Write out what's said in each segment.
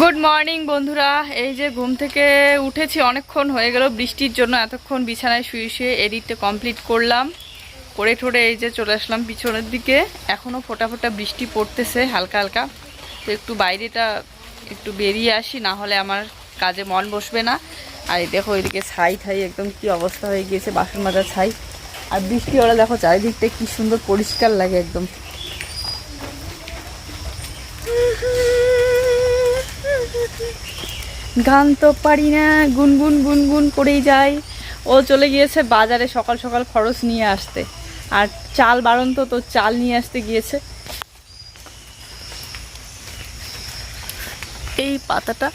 Good morning বন্ধুরা। এই যে ঘুম থেকে উঠেছি, অনেকক্ষণ হয়ে গেল বৃষ্টির জন্য। এতক্ষণ বিছানায় শুয়ে শুয়ে এডিটটা কমপ্লিট করলাম। করে ঠোরে এই যে চলে আসলাম পিছনের দিকে। এখনও ফোটা ফোটা বৃষ্টি পড়তেছে, হালকা হালকা। তো একটু বাইরেটা একটু বেরিয়ে আসি, না হলে আমার কাজে মন বসবে না। আর দেখো, এদিকে ছাই ঠাই একদম কি অবস্থা হয়ে গিয়েছে, বাসন মাজা ছাই। আর বৃষ্টি ওরা দেখো, চারিদিকটা কি সুন্দর পরিষ্কার লাগে একদম। গান তো পারি না, গুনগুন গুনগুন করেই যাই। ও চলে গিয়েছে বাজারে সকাল সকাল খরচ নিয়ে আসতে। আর চাল বাড়ন্ত তো চাল নিয়ে আসতে গিয়েছে। এই পাতাটা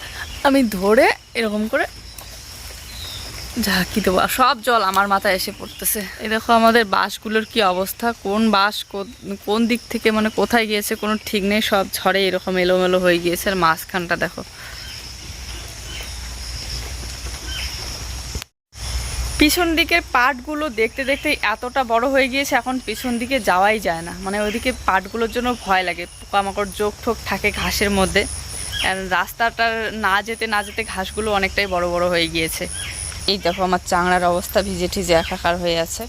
আমি ধরে এরকম করে ঝাঁকি দেবো? সব জল আমার মাথায় এসে পড়তেছে। এই দেখো আমাদের বাসগুলোর কি অবস্থা? কোন বাস কোন দিক থেকে মানে কোথায় গিয়েছে কোনো ঠিক নেই, সব ঝড়ে এরকম এলোমেলো হয়ে গিয়েছে। আর মাঝখানটা দেখো। পিছন দিকের পাটগুলো দেখতে দেখতে এতটা বড় হয়ে গিয়েছে, এখন পিছন দিকে যাওয়াই যায় না। মানে ওইদিকে পাটগুলোর জন্য ভয় লাগে। পোকামাকড় যোগ ঠোক থাকে ঘাসের মধ্যে। আর রাস্তাটার না যেতে না যেতে ঘাসগুলো অনেকটাই বড় বড় হয়ে গিয়েছে। এই দেখো আমার চাংড়ার অবস্থা ভিজে ঠিজে একাকার হয়ে আছে।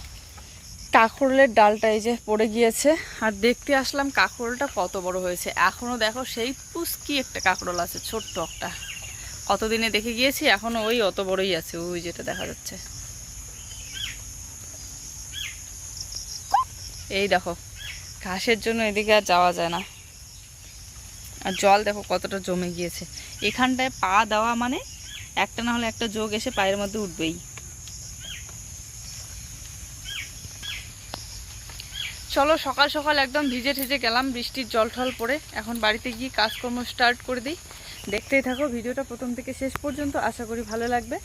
কাঁকরোলের ডালটা এই যে পড়ে গিয়েছে। আর দেখতে আসলাম কাঁকরোলটা কত বড় হয়েছে। এখনও দেখো সেই পুস্কি একটা কাঁকরোল আছে, ছোট্ট একটা। কতদিনে দেখে গিয়েছি এখনও ওই অত বড়ই আছে, ওই যেটা দেখা যাচ্ছে। এই দেখো, ঘাসের জন্য এদিকে আর যাওয়া যায় না। আর জল দেখো কতটা জমে গিয়েছে। এখানটায় পা দেওয়া মানে একটা না হলে একটা যোগ এসে পায়ের মধ্যে উঠবেই। চলো সকাল সকাল একদম ভিজে ঠিজে গেলাম বৃষ্টির জল ঠল পড়ে। এখন বাড়িতে গিয়ে কাজকর্ম স্টার্ট করে দিই। দেখতেই থাকো ভিডিওটা প্রথম থেকে শেষ পর্যন্ত আশা করি ভালো লাগবে।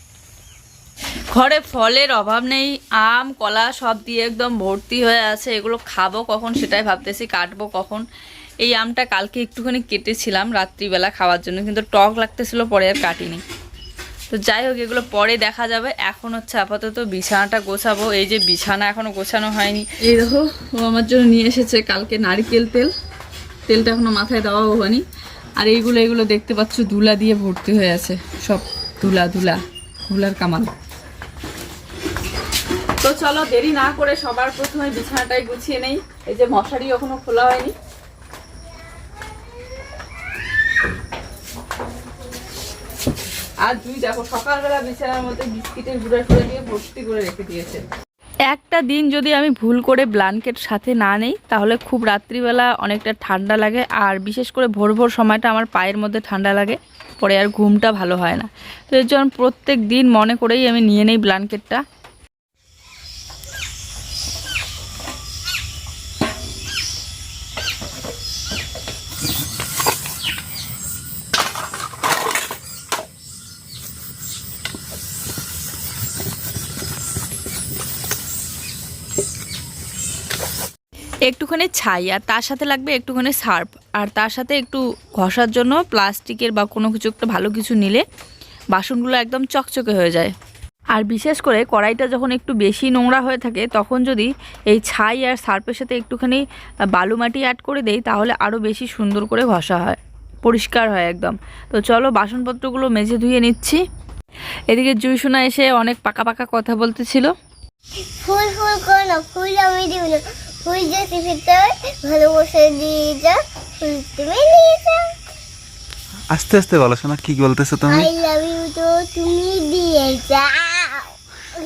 ঘরে ফলের অভাব নেই আম কলা সব দিয়ে একদম ভর্তি হয়ে আছে। এগুলো খাব কখন সেটাই ভাবতেছি কাটবো কখন? এই আমটা কালকে একটুখানি কেটেছিলাম রাত্রিবেলা খাওয়ার জন্য কিন্তু টক লাগতেছিল পরে আর কাটিনি। তো যাই হোক, এগুলো পরে দেখা যাবে। এখন হচ্ছে আপাতত বিছানাটা গোছাবো। এই যে বিছানা এখনও গোছানো হয়নি। এই দেখো, ও আমার জন্য নিয়ে এসেছে কালকে নারকেল তেল। তেলটা এখনও মাথায় দেওয়াও হয়নি। আর এইগুলো এগুলো দেখতে পাচ্ছ, দুলা দিয়ে ভর্তি হয়ে আছে। সব দুলা দুলা, দুলার কামাল। তো চলো, দেরি না করে সবার প্রথমে বিছানাটাই গুছিয়ে নেই। এই যে মশারি এখনও খোলা হয়নি। আর তুই দেখো, সকালবেলা বিছানার মধ্যে বিস্কিটের গুঁড়া করে দিয়ে ভর্তি করে রেখে দিয়েছে। একটা দিন যদি আমি ভুল করে ব্ল্যাঙ্কেট সাথে না নেই, তাহলে খুব রাত্রিবেলা অনেকটা ঠান্ডা লাগে, আর বিশেষ করে ভোর ভোর সময়টা আমার পায়ের মধ্যে ঠান্ডা লাগে, পরে আর ঘুমটা ভালো হয় না। তো এর জন্য প্রত্যেক দিন মনে করেই আমি নিয়ে নেই ব্ল্যাঙ্কেটটা একটুখানি ছাই আর তার সাথে লাগবে একটুখানি সার্ফ। আর তার সাথে একটু ঘষার জন্য প্লাস্টিকের বা কোনো কিছু একটা ভালো কিছু নিলে বাসনগুলো একদম চকচকে হয়ে যায়। আর বিশেষ করে কড়াইটা যখন একটু বেশি নোংরা হয়ে থাকে, তখন যদি এই ছাই আর সার্ফের সাথে একটুখানি বালু মাটি অ্যাড করে দেই, তাহলে আরও বেশি সুন্দর করে ঘষা হয়। পরিষ্কার হয় একদম। তো চলো বাসনপত্রগুলো মেজে ধুয়ে নিচ্ছি। এদিকে জুইসোনা এসে অনেক পাকা পাকা কথা বলতেছিল। ফুল ফুল করো ফুল আমি দিব যদি ভিতর ভালোবাসা দিয়ে যা ফুল তুমি নিয়ে যাও আস্তে আস্তে বলো শোনা কি বলতেছো তুমি? আই লাভ ইউ তো তুমি দিয়ে যাও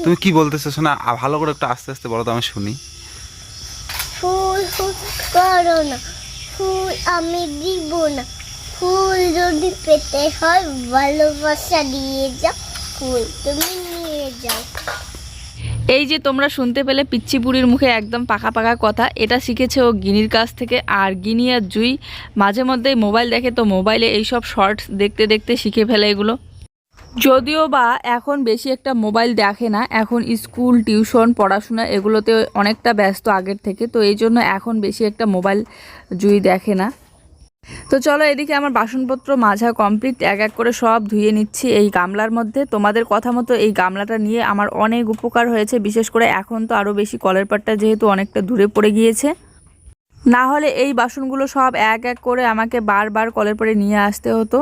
তুমি কি বলতেছো শোনা ভালো করে একটু আস্তে আস্তে বলো তো আমি শুনি। ফুল ফুল করো না ফুল আমি দিব না। ফুল যদি পেতে হয় ভালোবাসা দিয়ে যাও ফুল তুমি নিয়ে যাও। এই যে তোমরা শুনতে পেলে পিচ্ছি বুড়ির মুখে একদম পাকা পাকা কথা, এটা শিখেছে ও গিনির কাছ থেকে। আর গিনি আর জুই, মাঝে মধ্যেই মোবাইল দেখে তো মোবাইলে এইসব শর্টস দেখতে দেখতে শিখে ফেলে এগুলো। যদিও বা এখন বেশি একটা মোবাইল দেখে না, এখন স্কুল, টিউশন, পড়াশোনা এগুলোতে অনেকটা ব্যস্ত আগের থেকে, তো এই জন্য এখন বেশি একটা মোবাইল জুই দেখে না। তো চলো এদিকে আমার বাসনপত্র মাঝা কমপ্লিট, এক এক করে সব ধুয়ে নিচ্ছি এই গামলার মধ্যে। তোমাদের কথা মতো এই গামলাটা নিয়ে আমার অনেক উপকার হয়েছে, বিশেষ করে এখন তো আরও বেশি কলের পাটটা যেহেতু অনেকটা দূরে পড়ে গিয়েছে। না হলে এই বাসনগুলো সব এক এক করে আমাকে বারবার কলের পরে নিয়ে আসতে হতো।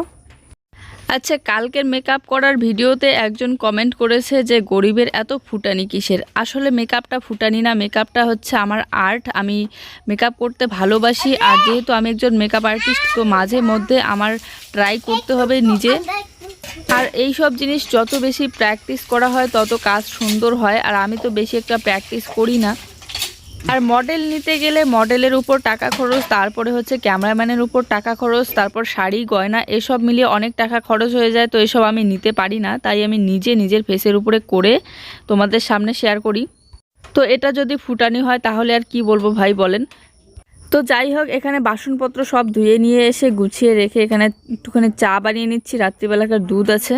আচ্ছা কালকের মেকআপ করার ভিডিওতে একজন কমেন্ট করেছে যে, গরিবের এত ফুটানি কিসের? আসলে মেকআপটা ফুটানি না মেকআপটা হচ্ছে আমার আর্ট আমি মেকআপ করতে ভালোবাসি আর যেহেতু আমি একজন মেকআপ আর্টিস্ট তো মাঝে মধ্যে আমার ট্রাই করতে হবে নিজে। আর এই সব জিনিস যত বেশি প্র্যাকটিস করা হয়, তত কাজ সুন্দর হয়। আর আমি তো বেশি একটা প্র্যাকটিস করি না। আর মডেল নিতে গেলে মডেলের উপর টাকা খরচ, তারপরে হচ্ছে ক্যামেরাম্যানের উপর টাকা খরচ, তারপর শাড়ি, গয়না, এসব মিলিয়ে অনেক টাকা খরচ হয়ে যায়। তো এসব আমি নিতে পারি না, তাই আমি নিজে নিজের ফেসের উপরে করে তোমাদের সামনে শেয়ার করি। তো এটা যদি ফুটানি হয়, তাহলে আর কি বলব ভাই বলেন? তো যাই হোক, এখানে বাসনপত্র সব ধুয়ে নিয়ে এসে গুছিয়ে রেখে এখানে একটুখানি চা বানিয়ে নিচ্ছি। রাত্রিবেলাকার দুধ আছে।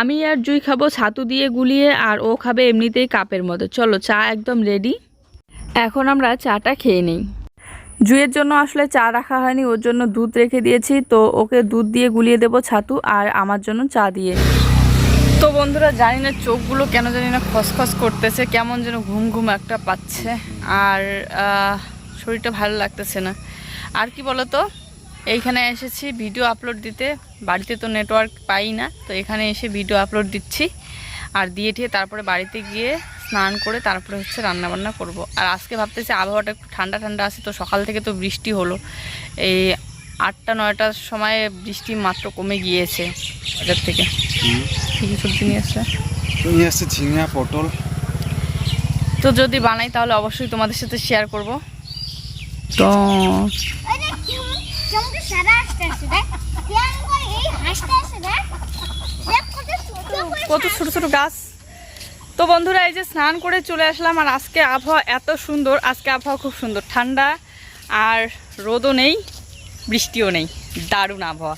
আমি আর জুই খাব, ছাতু দিয়ে গুলিয়ে, আর ও খাবে এমনিতেই কাপের মতো চলো, চা একদম রেডি এখন আমরা চাটা খেয়ে নিই। জুইয়ের জন্য আসলে চা রাখা হয়নি, ওর জন্য দুধ রেখে দিয়েছি। তো ওকে দুধ দিয়ে গুলিয়ে দেবো ছাতু আর আমার জন্য চা দিয়ে। তো বন্ধুরা, জানি না চোখগুলো কেন জানি না খসখস করতেছে, কেমন যেন ঘুম ঘুম একটা পাচ্ছে। আর শরীরটা ভালো লাগতেছে না। আর কি বলতো, এইখানে এসেছি ভিডিও আপলোড দিতে। বাড়িতে তো নেটওয়ার্ক পাই না, তো এখানে এসে ভিডিও আপলোড দিচ্ছি। আর দিয়ে টিয়ে তারপরে বাড়িতে গিয়ে স্নান করে তারপরে হচ্ছে রান্না বান্না করব আর আজকে ভাবতেছি আবহাওয়াটা একটু ঠান্ডা ঠান্ডা আছে তো সকাল থেকে তো বৃষ্টি হলো এই আটটা নয়টার সময় বৃষ্টি মাত্র কমে গিয়েছে বাজার থেকে কী কী সবজি নিয়ে এসছে নিয়ে আসছে ঝিঙা পটল তো যদি বানাই তাহলে অবশ্যই তোমাদের সাথে শেয়ার করব তো সারা আসতে আসে দেখ কেমন করে এই হাসতে আসে দেখ দেখ কত ছোট করে কত ছোট ছোট গাছ। তো বন্ধুরা এই যে স্নান করে চলে আসলাম আর আজকে আবহাওয়া এত সুন্দর। আজকে আবহাওয়া খুব সুন্দর। ঠান্ডা আর রোদও নেই বৃষ্টিও নেই। দারুণ আবহাওয়া।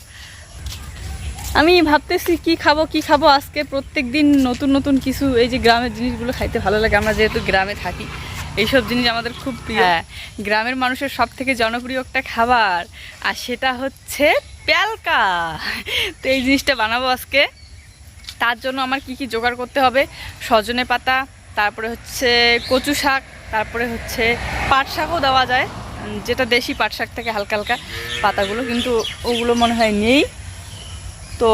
আমি ভাবতেছি কি খাব কি খাব? আজকে প্রত্যেক দিন নতুন নতুন কিছু এই যে গ্রামের জিনিসগুলো খাইতে ভালো লাগে। আমরা যেহেতু গ্রামে থাকি এইসব জিনিস আমাদের খুব প্রিয়। হ্যাঁ। গ্রামের মানুষের সব থেকে জনপ্রিয় একটা খাবার আর সেটা হচ্ছে প্যালকা। তো এই জিনিসটা বানাবো আজকে। তার জন্য আমার কি কি জোগাড় করতে হবে? সজনে পাতা, তারপরে হচ্ছে কচু শাক, তারপরে হচ্ছে পাট শাকও দেওয়া যায়। যেটা দেশি পাট শাক থেকে হালকা হালকা পাতাগুলো, কিন্তু ওগুলো মনে হয় নেই। তো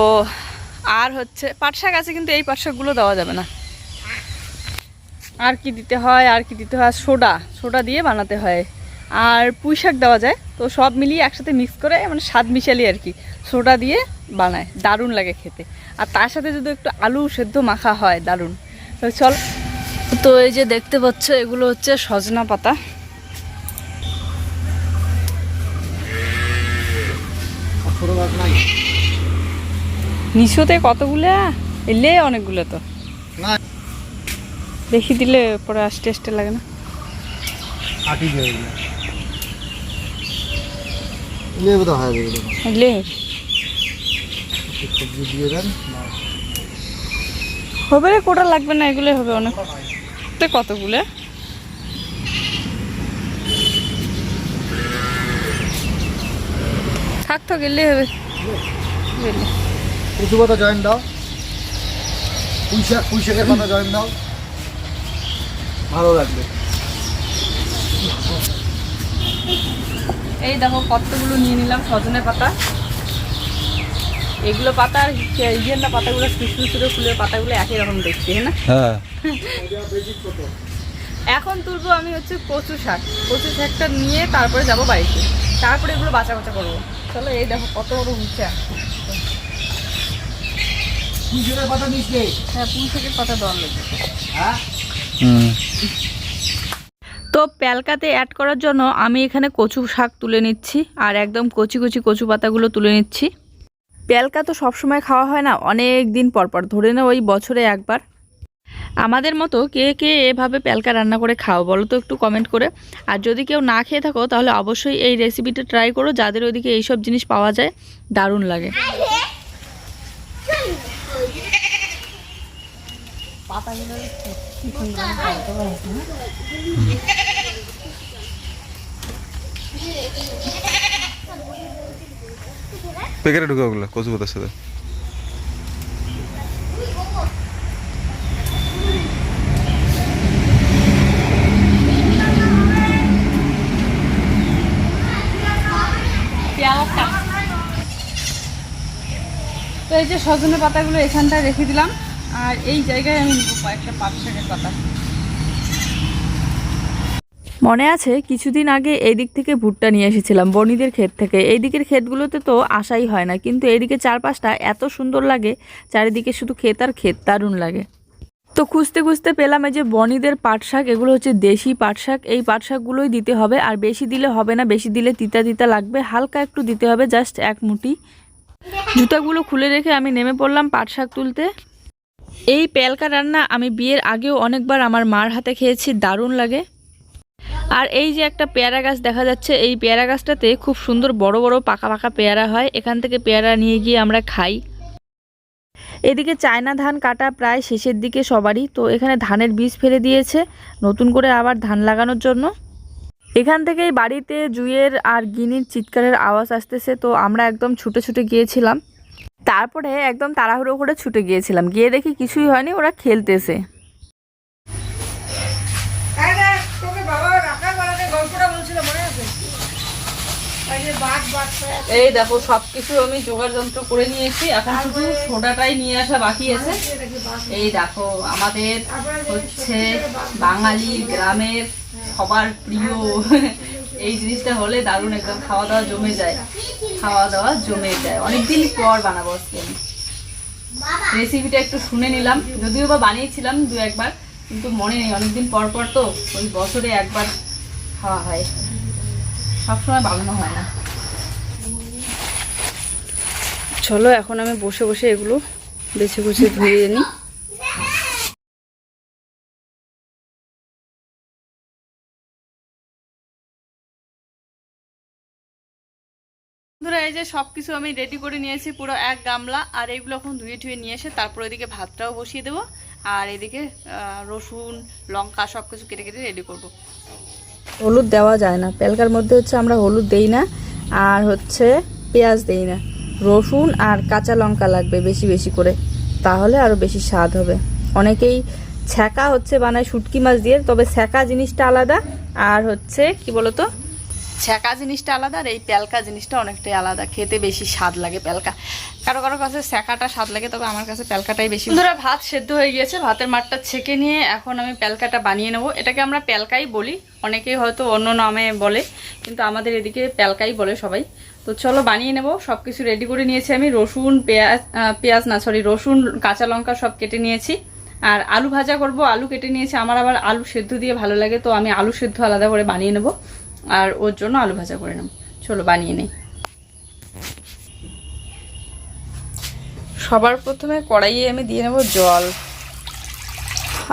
আর হচ্ছে, পাট শাক আছে কিন্তু এই পাট শাকগুলো দেওয়া যাবে না। আর কি দিতে হয়, আর কি দিতে হয়? সোডা সোডা দিয়ে বানাতে হয়। আর পুঁই শাক দেওয়া যায়। তো সব মিলিয়ে একসাথে মিক্স করে মানে স্বাদ মিশালি আর কি। সোডা দিয়ে বানায় দারুণ লাগে খেতে। আর তার সাথে যদি একটু আলু সেদ্ধ মাখা হয় দারুণ। তো চল। তো এই যে দেখতে পাচ্ছ এগুলো হচ্ছে সজনা পাতা। নিশোতে কতগুলো? এলে অনেকগুলো তো। দেখি দিলে পরে আসতে আসতে লাগে না। দেখুন সবজি দিয়ে দেন হবে রে, কোটা লাগবে না এগুলো হবে অনেক। কতগুলো? থাক তো গেলে হবে। গেলে কচু জয়েন দাও। পুঁই শাক পুঁই জয়েন দাও। ভালো লাগবে। এই দেখো কতগুলো নিয়ে নিলাম সজনে পাতা। এগুলো পাতা আর ইয়ের পাতাগুলো কৃষ্ণচূড়ে ফুলের পাতাগুলো একই রকম দেখতে হ্যাঁ না? হ্যাঁ। এখন তুলবো আমি হচ্ছে কচু শাক। কচু শাকটা নিয়ে তারপরে যাব বাড়িতে। তারপরে এগুলো বাঁচা বাঁচা করব। চলো এই দেখো কত বড় উঠছে পাতা নিস হ্যাঁ পুঁই শাকের পাতা দেওয়ার লাগবে হ্যাঁ হুম। তো প্যালকাতে অ্যাড করার জন্য আমি এখানে কচু শাক তুলে নিচ্ছি আর একদম কচি কচি কচু পাতাগুলো তুলে নিচ্ছি। প্যালকা তো সবসময় খাওয়া হয় না অনেক দিন পর পর ধরে না ওই বছরে একবার। আমাদের মতো কে কে এভাবে প্যালকা রান্না করে খাও বলো তো একটু কমেন্ট করে। আর যদি কেউ না খেয়ে থাকো তাহলে অবশ্যই এই রেসিপিটা ট্রাই করো যাদের ওইদিকে এইসব জিনিস পাওয়া যায় দারুণ লাগে। প্যাকেটে ঢুকে ওগুলো কচু পাতার সাথে। তো এই যে সজনে পাতাগুলো এখানটায় রেখে দিলাম। আর এই জায়গায় আমি কয়েকটা মনে আছে, কিছুদিন আগে এই দিক থেকে ভুট্টা নিয়ে এসেছিলাম বনিদের ক্ষেত থেকে। এই দিকের ক্ষেতগুলোতে তো আসাই হয় না, কিন্তু এইদিকে চারপাশটা এত সুন্দর লাগে, চারিদিকে শুধু ক্ষেত আর ক্ষেত দারুণ লাগে। তো খুঁজতে খুঁজতে পেলাম এই যে বনিদের পাট শাক, এগুলো হচ্ছে দেশি পাট শাক। এই পাট শাকগুলোই দিতে হবে, আর বেশি দিলে হবে না, বেশি দিলে তিতা তিতা লাগবে, হালকা একটু দিতে হবে, জাস্ট এক মুঠি। জুতাগুলো খুলে রেখে আমি নেমে পড়লাম পাট শাক তুলতে। এই পেলকা রান্না আমি বিয়ের আগেও অনেকবার আমার মার হাতে খেয়েছি, দারুণ লাগে। আর এই যে একটা পেয়ারা গাছ দেখা যাচ্ছে, এই পেয়ারা গাছটাতে খুব সুন্দর বড় বড় পাকা পাকা পেয়ারা হয়, এখান থেকে পেয়ারা নিয়ে গিয়ে আমরা খাই। এদিকে চায়না ধান কাটা প্রায় শেষের দিকে সবারই, তো এখানে ধানের বীজ ফেলে দিয়েছে, নতুন করে আবার ধান লাগানোর জন্য। এখান থেকেই বাড়িতে জুয়ের আর গিনির চিৎকারের আওয়াজ আসতেছে, তো আমরা একদম ছুটে ছুটে গিয়েছিলাম। তারপরে একদম তাড়াহুড়ো করে ছুটে গিয়েছিলাম। গিয়ে দেখি কিছুই হয়নি ওরা খেলতেছে। এই দেখো সবকিছু আমি জোগাড় যন্ত্র করে নিয়েছি। এখন শুধু সোডাটাই নিয়ে আসা বাকি আছে। এই দেখো আমাদের হচ্ছে বাঙালি গ্রামের সবার প্রিয় এই জিনিসটা হলে দারুণ একদম খাওয়া দাওয়া জমে যায়। খাওয়া দাওয়া জমে যায়। অনেকদিন পর বানাবো আজকে। আমি রেসিপিটা একটু শুনে নিলাম। যদিও বা বানিয়েছিলাম দু একবার, কিন্তু মনে নেই। অনেকদিন পর পর তো ওই বছরে একবার খাওয়া হয়। সবসময় বানানো হয় না। চলো, এখন আমি বসে বসে এগুলো বেছে বেছে ধুয়ে নিই। বন্ধুরা, এই যে সব কিছু আমি রেডি করে নিয়েছি, পুরো এক গামলা, আর এইগুলো এখন ধুয়ে ধুয়ে নিয়ে এসে তারপর এদিকে ভাতটাও বসিয়ে দেবো, আর এদিকে রসুন, লঙ্কা সব কিছু কেটে কেটে রেডি করব। হলুদ দেওয়া যায় না। পেলকার মধ্যে হচ্ছে আমরা হলুদ দেই না, আর হচ্ছে পেঁয়াজ দেই না। রসুন আর কাঁচা লঙ্কা লাগবে বেশি বেশি করে, তাহলে আরও বেশি স্বাদ হবে। অনেকেই ছ্যাঁকা হচ্ছে বানায় শুটকি মাছ দিয়ে, তবে ছ্যাঁকা জিনিসটা আলাদা, আর হচ্ছে, কি বলতো? ছ্যাঁকা জিনিসটা আলাদা আর এই প্যালকা জিনিসটা অনেকটাই আলাদা। খেতে বেশি স্বাদ লাগে প্যালকা। কারও কারও কাছে ছ্যাঁকাটা স্বাদ লাগে, তবে আমার কাছে প্যালকাটাই বেশি ধরে ভাত সেদ্ধ হয়ে গিয়েছে, ভাতের মাঠটা ছেঁকে নিয়ে এখন আমি প্যালকাটা বানিয়ে নেব। এটাকে আমরা প্যালকাই বলি। অনেকেই হয়তো অন্য নামে বলে, কিন্তু আমাদের এদিকে প্যালকাই বলে সবাই। তো চলো বানিয়ে নেব সব কিছু রেডি করে নিয়েছি আমি। রসুন, পেঁয়াজ পেঁয়াজ না সরি রসুন, কাঁচা লঙ্কা সব কেটে নিয়েছি। আর আলু ভাজা করব, আলু কেটে নিয়েছি। আমার আবার আলু সেদ্ধ দিয়ে ভালো লাগে, তো আমি আলু সেদ্ধ আলাদা করে বানিয়ে নেব। আর ওর জন্য আলু ভাজা করে নেব। চলো, বানিয়ে নেই। সবার প্রথমে কড়াইয়ে আমি দিয়ে নেব জল।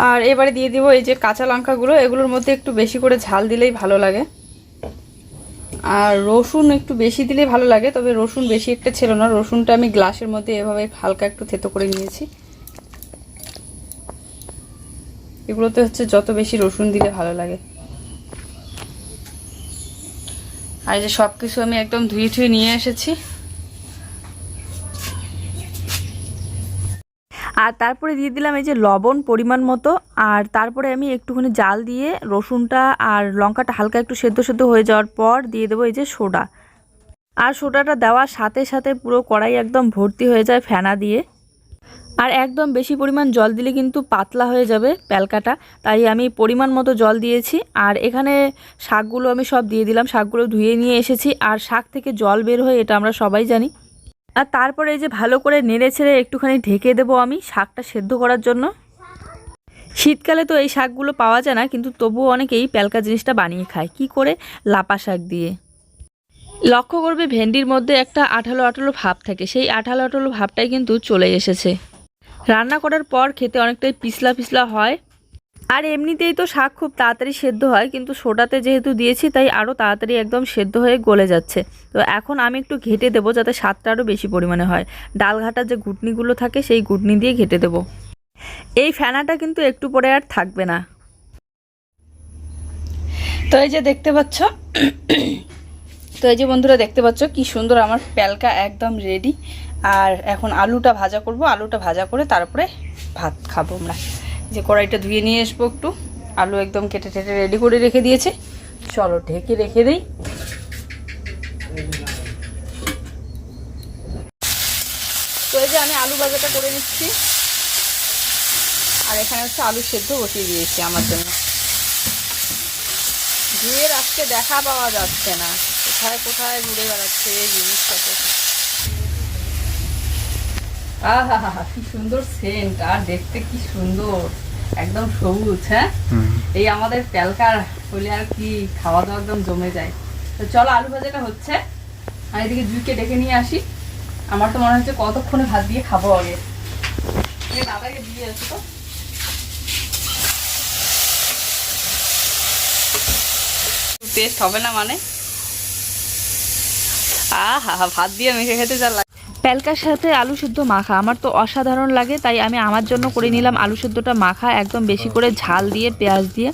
আর এবারে দিয়ে দিব এই যে কাঁচা লঙ্কাগুলো, এগুলোর মধ্যে একটু বেশি করে ঝাল দিলেই ভালো লাগে। আর রসুন একটু বেশি দিলেই ভালো লাগে, তবে রসুন বেশি একটা ছিল না। রসুনটা আমি গ্লাসের মধ্যে এভাবে হালকা একটু থেতো করে নিয়েছি। এগুলোতে হচ্ছে যত বেশি রসুন দিলে ভালো লাগে। আর যে সব কিছু আমি একদম ধুয়ে ধুয়ে নিয়ে এসেছি। আর তারপরে দিয়ে দিলাম এই যে লবণ পরিমাণ মতো, আর তারপরে আমি একটুখানি জাল দিয়ে রসুনটা আর লঙ্কাটা হালকা একটু সেদ্ধ সেদ্ধ হয়ে যাওয়ার পর দিয়ে দেবো এই যে সোডা। আর সোডাটা দেওয়ার সাথে সাথে পুরো কড়াই একদম ভর্তি হয়ে যায় ফেনা দিয়ে। আর একদম বেশি পরিমাণ জল দিলে কিন্তু পাতলা হয়ে যাবে প্যালকাটা। তাই আমি পরিমাণ মতো জল দিয়েছি। আর এখানে শাকগুলো আমি সব দিয়ে দিলাম, শাকগুলো ধুয়ে নিয়ে এসেছি। আর শাক থেকে জল বের হয় এটা আমরা সবাই জানি। আর তারপরে এই যে ভালো করে নেড়ে ছেড়ে একটুখানি ঢেকে দেবো আমি শাকটা সেদ্ধ করার জন্য। শীতকালে তো এই শাকগুলো পাওয়া যায় না, কিন্তু তবুও অনেকেই প্যালকা জিনিসটা বানিয়ে খায়। কি করে? লাপা শাক দিয়ে। লক্ষ্য করবে ভেন্ডির মধ্যে একটা আঠালো আঠালো ভাব থাকে। সেই আঠালো আঠালো ভাবটাই কিন্তু চলে এসেছে। রান্না করার পর খেতে অনেকটাই পিছলা পিছলা হয়। আর এমনিতেই তো শাক খুব তাড়াতাড়ি সেদ্ধ হয়, কিন্তু সোডাতে যেহেতু দিয়েছি, তাই আরও তাড়াতাড়ি একদম সেদ্ধ হয়ে গলে যাচ্ছে। তো এখন আমি একটু ঘেটে দেবো যাতে স্বাদটা আরও বেশি পরিমাণে হয়। ডাল ঘাটার যে ঘুটনিগুলো থাকে, সেই ঘুটনি দিয়ে ঘেটে দেবো। এই ফেনাটা কিন্তু একটু পরে আর থাকবে না। তো এই যে দেখতে পাচ্ছ, তো এই যে বন্ধুরা দেখতে পাচ্ছ কি সুন্দর আমার প্যালকা একদম রেডি আর এখন আলুটা ভাজা করব। আলুটা ভাজা করে তারপরে ভাত খাব আমরা। যে কড়াইটা ধুয়ে নিয়ে আসব একটু। আলু একদম কেটে টেটে রেডি করে রেখে দিয়েছে। চলো ঢেকে রেখে দিই। তো এই যে আমি আলু ভাজাটা করে নিচ্ছি। আর এখানে হচ্ছে আলু সেদ্ধ বসিয়ে দিয়েছি আমার জন্য। জুয়ের আজকে দেখা পাওয়া যাচ্ছে না। কোথায় কোথায় ঘুরে বেড়াচ্ছে এই আহা হা কি সুন্দর সেন্ট আর দেখতে কি সুন্দর। একদম সবুজ হ্যাঁ? এই আমাদের প্যালকার হলে আর কি খাওয়া দাওয়া একদম জমে যায়। তো চলো আলু ভাজাটা হচ্ছে। আমি এদিকে জুইকে ডেকে নিয়ে আসি। আমার তো মনে হচ্ছে কতক্ষণে ভাত দিয়ে খাব আগে। দাদাকে দিয়ে আসি তো। টেস্ট হবে না মানে? আহা ভাত দিয়ে মেখে খেতে যা প্যালকার সাথে আলু সিদ্ধ মাখা। আমার তো অসাধারণ লাগে তাই আমি আমার জন্য করে নিলাম আলু সিদ্ধটা মাখা একদম বেশি করে ঝাল দিয়ে পেঁয়াজ দিয়ে।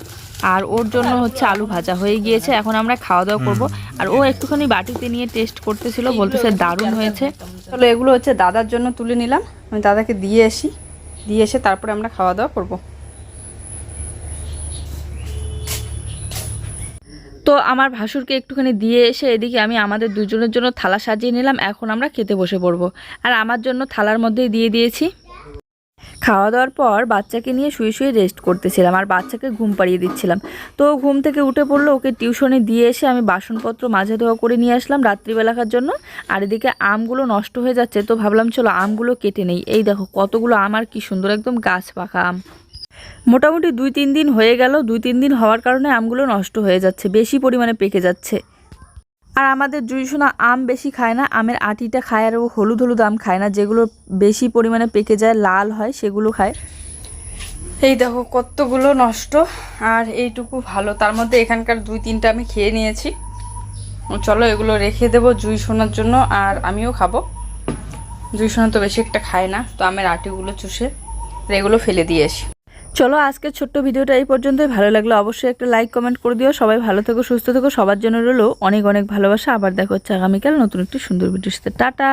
আর ওর জন্য হচ্ছে আলু ভাজা হয়ে গিয়েছে এখন আমরা খাওয়া দাওয়া করব। আর ও একটুখানি বাটিতে নিয়ে টেস্ট করতেছিল বলতেছে দারুণ হয়েছে। চলো এগুলো হচ্ছে দাদার জন্য তুলে নিলাম আমি দাদাকে দিয়ে আসি। দিয়ে এসে তারপরে আমরা খাওয়া দাওয়া করব। তো আমার ভাসুরকে একটুখানি দিয়ে এসে এদিকে আমি আমাদের দুজনের জন্য থালা সাজিয়ে নিলাম, এখন আমরা খেতে বসে পড়ব। আর আমার জন্য থালার মধ্যেই দিয়ে দিয়েছি। খাওয়া দাওয়ার পর বাচ্চাকে নিয়ে শুয়ে শুয়ে রেস্ট করতেছিলাম আর বাচ্চাকে ঘুম পাড়িয়ে দিচ্ছিলাম। তো ঘুম থেকে উঠে পড়ল, ওকে টিউশনে দিয়ে এসে আমি বাসনপত্র মাঝে ধোয়া করে নিয়ে আসলাম রাত্রিবেলাকার জন্য। আর এদিকে আমগুলো নষ্ট হয়ে যাচ্ছে, তো ভাবলাম চলো আমগুলো কেটে নেই। এই দেখো কতগুলো আম, আর কি সুন্দর একদম গাছ পাকা আম। মোটামুটি দুই তিন দিন হয়ে গেল, দুই তিন দিন হওয়ার কারণে আমগুলো নষ্ট হয়ে যাচ্ছে, বেশি পরিমাণে পেকে যাচ্ছে। আর আমাদের জুইসোনা আম বেশি খায় না, আমের আটিটা খায় আর ও হলুদ হলুদ আম খায় না, যেগুলো বেশি পরিমাণে পেকে যায়, লাল হয়, সেগুলো খায়। এই দেখো কতগুলো নষ্ট, আর এইটুকু ভালো। তার মধ্যে এখানকার দুই তিনটা আমি খেয়ে নিয়েছি। চলো এগুলো রেখে দেবো জুই শোনার জন্য, আর আমিও খাব। জুই সোনা তো বেশি একটা খায় না, তো আমের আটিগুলো চুষে এগুলো ফেলে দিয়ে আসি। চলো আজকের ছোট্ট ভিডিওটা এই পর্যন্তই। ভালো লাগল অবশ্যই একটা লাইক কমেন্ট করে দিও। সবাই ভালো থেকো, সুস্থ থেকো। সবার জন্য রইল অনেক অনেক ভালোবাসা। আবার দেখা হচ্ছে আগামীকাল নতুন একটি সুন্দর ভিডিওর সাথে। টাটা!